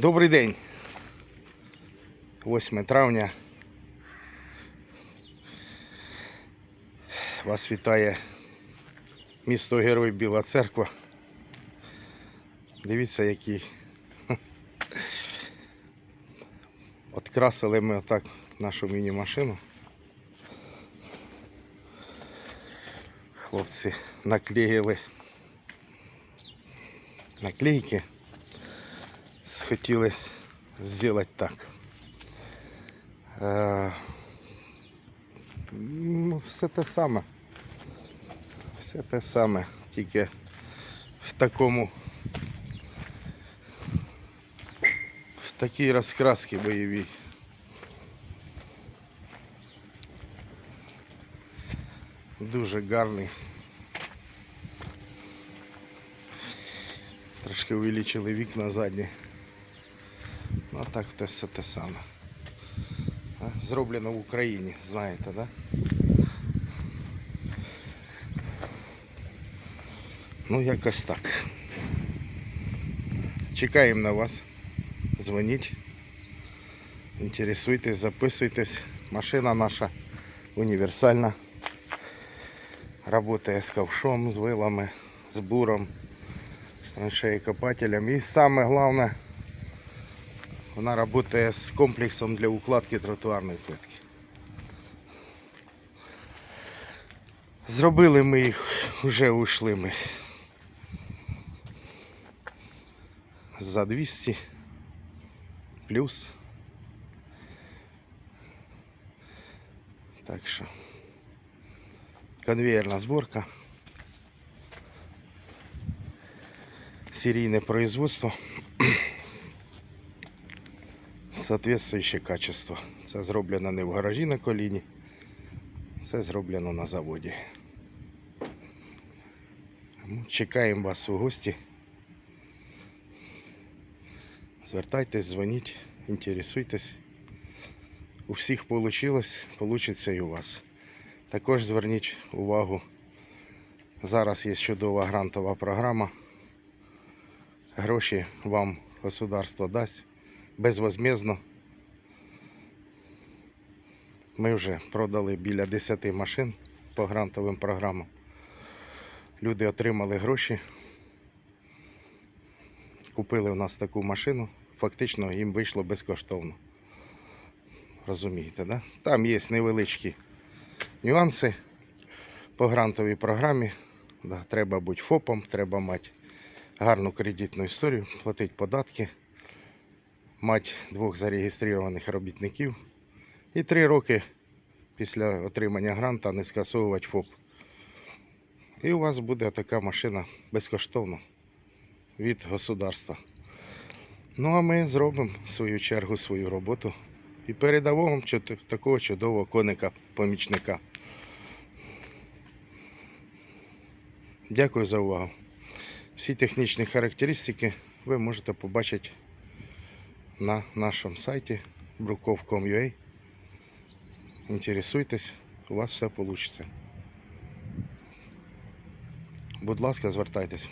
Добрий день. 8 травня. Вас вітає місто Герой Біла Церква. Дивіться, який. Открасили ми отак нашу міні-машину. Хлопці наклеїли наклейки. Хотіли зробити так. Е, ну, все те саме. Все те саме, тільки в такому. В такій розкрасці бойовій. Дуже гарний. Трошки увеличили вікна задні. А так то все те саме. Зроблено в Україні, знаєте, да? Ну, якось так. Чекаємо на вас. Дзвоніть. Інтересуйтесь, записуйтесь. Машина наша універсальна. Работає з ковшом, з вилами, з буром, з траншеєкопателем. І саме головне, вона працює з комплексом для укладки тротуарної плитки. Зробили ми їх, вже ушли ми. За 200 плюс. Так що конвейерна зборка. Серійне производство. Соответствуюче качество. Це зроблено не в гаражі на коліні, це зроблено на заводі. Чекаємо вас у гості. Звертайтесь, дзвоніть, інтересуйтесь. У всіх вийшло, вийде і у вас. Також зверніть увагу. Зараз є чудова грантова програма. Гроші вам государство дасть безвозмездно. Ми вже продали біля 10 машин по грантовим програмам. Люди отримали гроші. Купили у нас таку машину. Фактично їм вийшло безкоштовно. Розумієте, да? Там є невеличкі нюанси по грантовій програмі. Да, треба бути ФОПом, треба мати гарну кредитну історію, платити податки, мати двох зареєстрованих робітників і три роки після отримання гранта не скасовувати ФОП. І у вас буде така машина безкоштовно від государства. Ну а ми зробимо в свою чергу свою роботу і передамо вам такого чудового коника-помічника. Дякую за увагу. Всі технічні характеристики ви можете побачити на нашому сайті brukov.com.ua. Інтересуйтесь, у вас все вийде. Будь ласка, звертайтесь.